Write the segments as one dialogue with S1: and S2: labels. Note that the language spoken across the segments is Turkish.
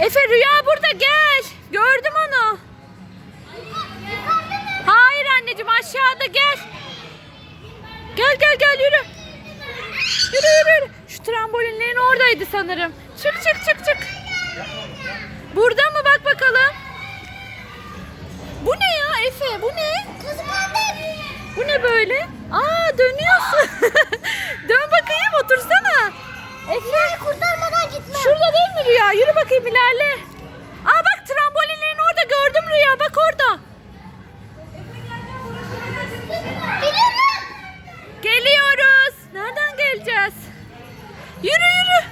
S1: Efe Rüya burada gel. Gördüm onu. Hayır anneciğim aşağıda gel. Gel gel gel yürü. Yürü yürü. yürü. Şu trambolinlerin oradaydı sanırım. Çık çık çık çık. Burada mı bak bakalım. Bu ne ya Efe? Bu ne? Bu ne böyle? Aa dönüyorsun. Bakayım ilerle. Aa bak trambolinlerin orada gördüm Rüya. Bak orada. Geliyoruz. Nereden geleceğiz? Yürü yürü.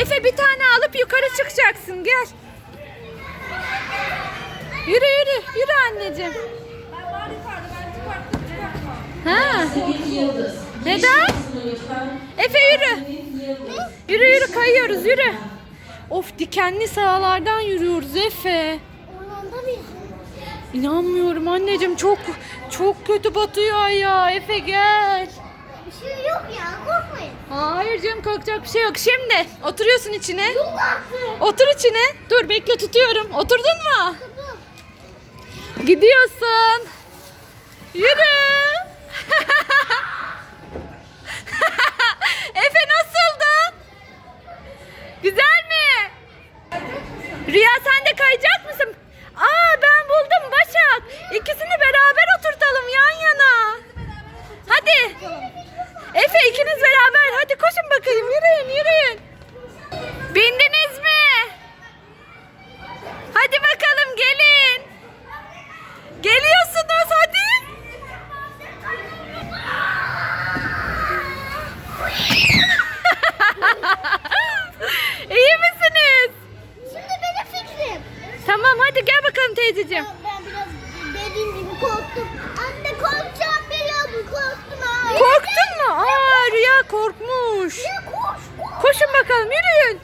S1: Efe bir tane alıp yukarı çıkacaksın. Gel. Yürü yürü. Yürü anneciğim. Ha. Neden? Efe yürü. Yürü kayıyoruz yürü. Of dikenli sahalardan yürüyoruz Efe. İnanmıyorum anneciğim çok çok kötü batıyor ya. Efe gel.
S2: Bir şey yok ya korkmayın.
S1: Hayır canım korkacak bir şey yok. Şimdi oturuyorsun içine.
S2: Yok artık.
S1: Otur içine. Dur bekle tutuyorum. Oturdun mu? Gidiyorsun. Yürü. Rüya sen de kayacak mısın? Aa ben buldum Başak. İkisini beraber oturtalım yan yana. Hadi. Efe ikiniz beraber. Hadi koşun bakayım. Teyzeciğim.
S2: Ben biraz dediğim gibi korktum. Anne korkacağım biliyordum korktum ha.
S1: Korktun mu? Aa Rüya korkmuş.
S2: Ya koş koş.
S1: Koşun bakalım yürüyün.